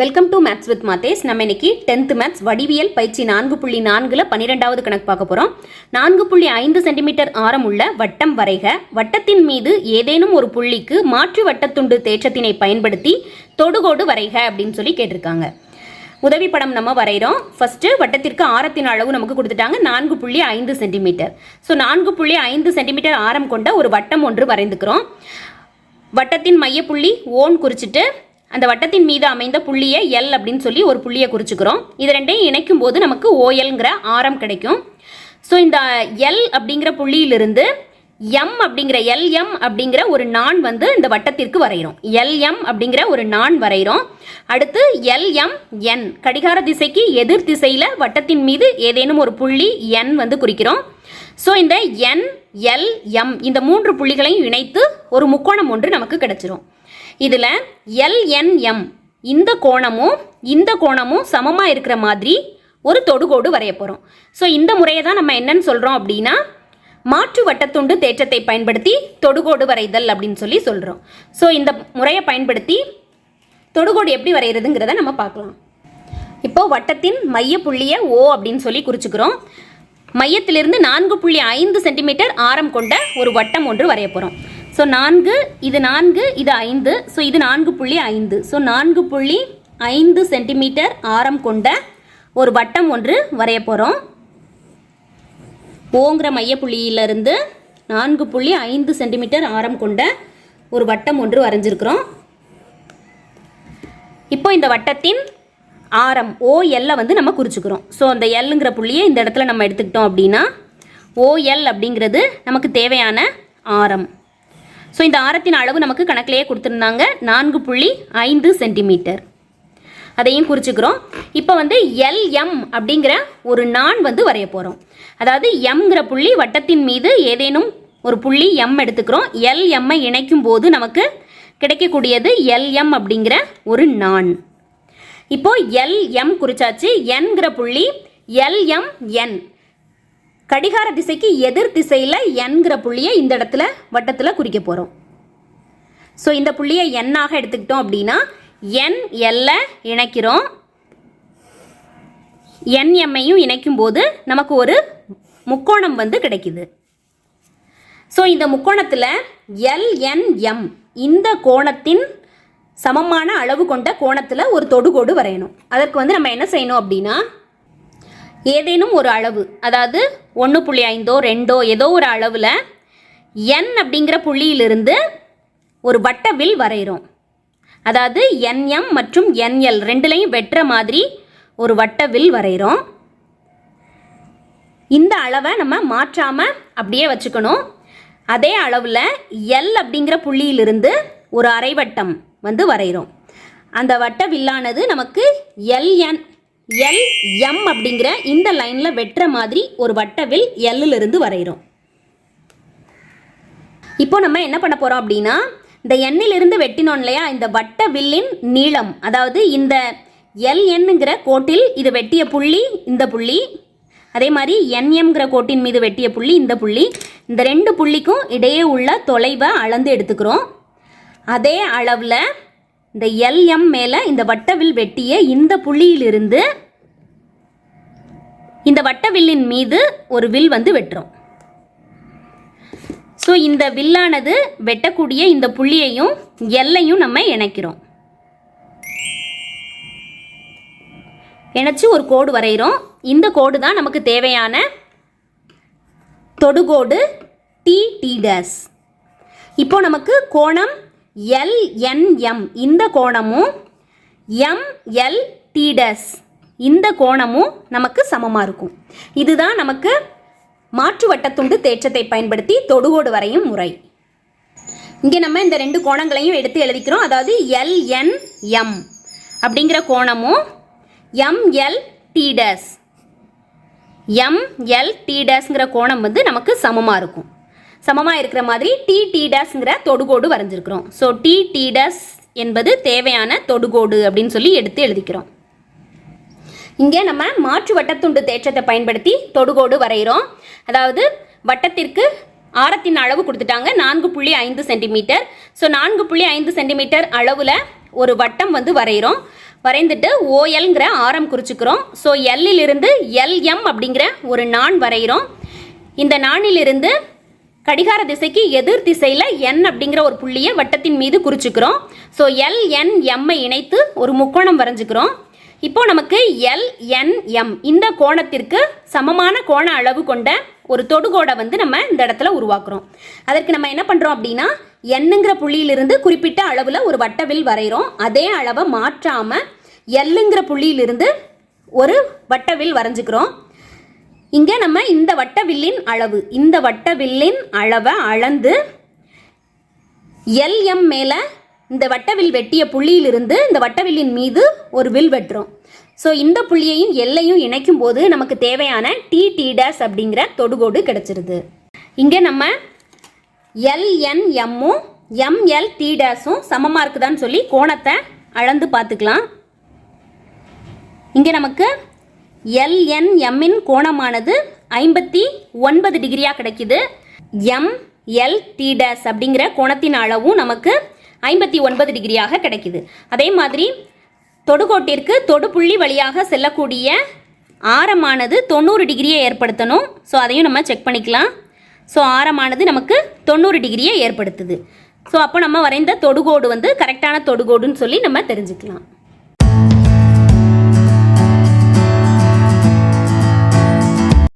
Welcome to maths with மாத்தேஸ் நம்ம இன்னைக்கு டென்த் மேத்ஸ் வடிவியல் பயிற்சி நான்கு புள்ளி நான்குல பன்னிரெண்டாவது கணக்கு பார்க்க போறோம். நான்கு புள்ளி ஐந்து சென்டிமீட்டர் ஆரம் உள்ள வட்டம் வரைக வட்டத்தின் மீது ஏதேனும் ஒரு புள்ளிக்கு மாற்று வட்டத்துண்டு தேற்றத்தினை பயன்படுத்தி தொடுகோடு வரைக அப்படின்னு சொல்லி கேட்டிருக்காங்க. உதவி படம் நம்ம வரைகிறோம் ஃபர்ஸ்ட் வட்டத்திற்கு ஆரத்தின் அளவு நமக்கு கொடுத்துட்டாங்க. நான்கு புள்ளி ஐந்து சென்டிமீட்டர் ஸோ நான்கு புள்ளி ஐந்து சென்டிமீட்டர் ஆரம் கொண்ட ஒரு வட்டம் ஒன்று வரைந்துக்கிறோம். வட்டத்தின் மையப்புள்ளி ஓன் குறிச்சிட்டு அந்த வட்டத்தின் மீது அமைந்த புள்ளியை எல் அப்படின்னு சொல்லி ஒரு புள்ளியை குறிச்சுக்கிறோம். இது ரெண்டையும் இணைக்கும் போது நமக்கு ஓஎல்ங்கிற ஆரம் கிடைக்கும். ஸோ இந்த எல் அப்படிங்கிற புள்ளியிலிருந்து எம் அப்படிங்கிற எல்எம் அப்படிங்கிற ஒரு நான் வந்து இந்த வட்டத்திற்கு வரைகிறோம் எல்எம் அப்படிங்கிற ஒரு நான் வரைகிறோம் அடுத்து எல்எம் என் கடிகார திசைக்கு எதிர் திசையில் வட்டத்தின் மீது ஏதேனும் ஒரு புள்ளி என் வந்து குறிக்கிறோம். ஸோ இந்த என் எல் எம் இந்த மூன்று புள்ளிகளையும் இணைத்து ஒரு முக்கோணம் ஒன்று நமக்கு கிடைச்சிரும். இதில் எல்என்எம் இந்த கோணமும் இந்த கோணமும் சமமாக இருக்கிற மாதிரி ஒரு தொடுகோடு வரைய போகிறோம் ஸோ இந்த முறையை தான் நம்ம என்னன்னு சொல்கிறோம் அப்படின்னா மாற்று வட்டத்துண்டு தேற்றத்தை பயன்படுத்தி தொடுகோடு வரைதல் அப்படின்னு சொல்லி சொல்கிறோம் ஸோ இந்த முறையை பயன்படுத்தி தொடுகோடு எப்படி வரைகிறதுங்கிறத நம்ம பார்க்கலாம். இப்போ வட்டத்தின் மைய புள்ளியை ஓ அப்படின்னு சொல்லி குறிச்சுக்கிறோம். மையத்திலிருந்து நான்கு புள்ளி ஐந்து சென்டிமீட்டர் ஆரம் கொண்ட ஒரு வட்டம் ஒன்று வரைய போகிறோம் ஸோ நான்கு இது நான்கு இது ஐந்து. ஸோ இது நான்கு புள்ளி ஐந்து. ஸோ நான்கு புள்ளி ஐந்து சென்டிமீட்டர் ஆரம் கொண்ட ஒரு வட்டம் ஒன்று வரைய போகிறோம் ஓங்கிற மையப்புள்ளியிலிருந்து நான்கு புள்ளி ஐந்து சென்டிமீட்டர் ஆரம் கொண்ட ஒரு வட்டம் ஒன்று வரைஞ்சிருக்கிறோம். இப்போ இந்த வட்டத்தின் ஆரம் ஓஎல்ல வந்து நம்ம குறிச்சுக்கிறோம். ஸோ அந்த எல்லுங்கிற புள்ளியை இந்த இடத்துல நம்ம எடுத்துக்கிட்டோம் அப்படின்னா ஓஎல் அப்படிங்கிறது நமக்கு தேவையான ஆரம். ஸோ இந்த ஆரத்தின் அளவு நமக்கு கணக்கிலேயே கொடுத்துருந்தாங்க. நான்கு புள்ளி ஐந்து சென்டிமீட்டர். அதையும் குறிச்சுக்கிறோம். இப்போ வந்து எல்எம் அப்படிங்கிற ஒரு நான் வந்து வரைய போகிறோம் அதாவது எம்ங்கிற புள்ளி வட்டத்தின் மீது ஏதேனும் ஒரு புள்ளி எம் எடுத்துக்கிறோம். எல்எம்மை இணைக்கும் போது நமக்கு கிடைக்கக்கூடியது எல்எம் அப்படிங்கிற ஒரு நான். இப்போ எல்எம் குறிச்சாச்சு. என்கிற புள்ளி எல்எம் என். கடிகார திசைக்கு எதிர் திசையில் என்கிற புள்ளியை இந்த இடத்துல வட்டத்தில் குறிக்க போகிறோம் ஸோ இந்த புள்ளியை என்னாக எடுத்துக்கிட்டோம் அப்படின்னா என் எல்ல இணைக்கிறோம். என்எம்மையும் இணைக்கும் போது நமக்கு ஒரு முக்கோணம் வந்து கிடைக்குது. ஸோ இந்த முக்கோணத்தில் எல்என்எம் இந்த கோணத்தின் சமமான அளவு கொண்ட கோணத்தில் ஒரு தொடுகோடு வரையணும். அதற்கு வந்து நம்ம என்ன செய்யணும் அப்படின்னா ஏதேனும் ஒரு அளவு அதாவது ஒன்று புள்ளி ஐந்தோ ரெண்டோ ஏதோ ஒரு அளவில் என் அப்படிங்கிற புள்ளியிலிருந்து ஒரு வட்ட வில் வரைகிறோம் அதாவது என்எம் மற்றும் என்எல் ரெண்டுலையும் வெட்டுற மாதிரி ஒரு வட்ட வில் வரைகிறோம் இந்த அளவை நம்ம மாற்றாமல் அப்படியே வச்சுக்கணும். அதே அளவில் எல் அப்படிங்கிற புள்ளியிலிருந்து ஒரு அரைவட்டம் வந்து வரைகிறோம் அந்த வட்ட வில்லானது நமக்கு எல்என் எல் எம் அப்படிங்கிற இந்த லைனில் வெட்டுற மாதிரி ஒரு வட்டவில் எல்லில் இருந்து வரைகிறோம் இப்போ நம்ம என்ன பண்ண போகிறோம் அப்படின்னா இந்த எண்ணிலிருந்து வெட்டினோம் இல்லையா? இந்த வட்ட வில்லின் நீளம் அதாவது இந்த எல் எண்ணுங்கிற கோட்டில் இது வெட்டிய புள்ளி இந்த புள்ளி அதே மாதிரி என்எம்ங்கிற கோட்டின் மீது வெட்டிய புள்ளி இந்த புள்ளி இந்த ரெண்டு புள்ளிக்கும் இடையே உள்ள தொலைவை அளந்து எடுத்துக்கிறோம். அதே அளவில் இந்த எல்எம் மேலே இந்த வட்டவில் வெட்டிய இந்த புள்ளியிலிருந்து இந்த வட்ட வில்லின் மீது ஒரு வில் வந்து வெட்டுறோம். ஸோ இந்த வில்லானது வெட்டக்கூடிய இந்த புள்ளியையும் எல்லையும் நம்ம இணைக்கிறோம். இணைச்சு ஒரு கோடு வரைகிறோம். இந்த கோடு தான் நமக்கு தேவையான தொடுகோடு டி டி டேஸ் இப்போ நமக்கு கோணம் எல்என்எம் இந்த கோணமும் எம்எல்டிடஸ் டி டேஸ் இந்த கோணமும் நமக்கு சமமாக இருக்கும். இதுதான் நமக்கு மாற்று வட்டத்துண்டு தேற்றத்தை பயன்படுத்தி தொடுகோடு வரையும் முறை. இங்கே நம்ம இந்த ரெண்டு கோணங்களையும் எடுத்து எழுதிக்கிறோம். அதாவது எல்என்எம் அப்படிங்கிற கோணமும் எம்எல் டிடஸ் எம்எல் டிடஸ்ங்கிற கோணம் வந்து நமக்கு சமமாக இருக்கும். சமமாக இருக்கிற மாதிரி டி டிடஸ்ங்கிற தொடுகோடு வரைஞ்சிருக்கிறோம். ஸோ டி டிடஸ் என்பது தேவையான தொடுகோடு அப்படின்னு சொல்லி எடுத்து எழுதிக்கிறோம். இங்கே நம்ம மாற்று வட்டத்துண்டு தேற்றத்தை பயன்படுத்தி தொடுகோடு வரைகிறோம். அதாவது வட்டத்திற்கு ஆரத்தின் அளவு கொடுத்துட்டாங்க. நான்கு புள்ளி ஐந்து சென்டிமீட்டர். ஸோ நான்கு புள்ளி ஐந்து சென்டிமீட்டர் அளவில் ஒரு வட்டம் வந்து வரைகிறோம். வரைந்துட்டு ஓஎல்ங்கிற ஆரம் குறிச்சுக்கிறோம். ஸோ எல்லிலிருந்து எல்எம் அப்படிங்கிற ஒரு நாண் வரைகிறோம். இந்த நாணிலிருந்து கடிகார திசைக்கு எதிர் திசையில் என் அப்படிங்கிற ஒரு புள்ளியை வட்டத்தின் மீது குறிச்சுக்கிறோம். ஸோ எல் என் எம்மை இணைத்து ஒரு முக்கோணம் வரைஞ்சிக்கிறோம். இப்போ நமக்கு எல் என் எம் இந்த கோணத்திற்கு சமமான கோண அளவு கொண்ட ஒரு தொடுகோடை வந்து நம்ம இந்த இடத்துல உருவாக்குறோம். அதற்கு நம்ம என்ன பண்ணுறோம் அப்படின்னா எண்ணுங்கிற புள்ளியிலிருந்து குறிப்பிட்ட அளவில் ஒரு வட்டவில் வரைகிறோம் அதே அளவை மாற்றாமல் எல்லுங்கிற புள்ளியிலிருந்து ஒரு வட்டவில் வரைஞ்சுக்கிறோம். இங்கே நம்ம இந்த வட்டவில்லின் அளவு இந்த வட்டவில்லின் அளவை அளந்து எல்எம் மேலே இந்த வட்டவில் வெட்டிய புள்ளியிலிருந்து இந்த வட்டவில்லின் மீது ஒரு வில் வெட்டுறோம். ஸோ இந்த புள்ளியையும் எல்லையும் இணைக்கும் போது நமக்கு தேவையான டி டி டேஸ் அப்படிங்கிற தொடுகோடு கிடச்சிருது. இங்கே நம்ம எல்என்எம்மும் எம்எல் டி டேஸும் சமமாக இருக்குதான்னு சொல்லி கோணத்தை அளந்து பார்த்துக்கலாம். இங்கே நமக்கு எல்என்எம்மின் கோணமானது ஐம்பத்தி ஒன்பது டிகிரியாக கிடைக்குது. எம் எல் டி டேஸ் அப்படிங்கிற கோணத்தின் அளவும் நமக்கு ஐம்பத்தி ஒன்பது டிகிரியாக கிடைக்குது. அதே மாதிரி தொடுகோட்டிற்கு தொடுபுள்ளி வழியாக செல்லக்கூடிய ஆரமானது தொண்ணூறு டிகிரியை ஏற்படுத்தணும். ஸோ அதையும் நம்ம செக் பண்ணிக்கலாம். ஸோ ஆரமானது நமக்கு தொண்ணூறு டிகிரியை ஏற்படுத்துது. ஸோ அப்போ நம்ம வரைந்த தொடுகோடு வந்து கரெக்டான தொடுகோடுன்னு சொல்லி நம்ம தெரிஞ்சுக்கலாம்.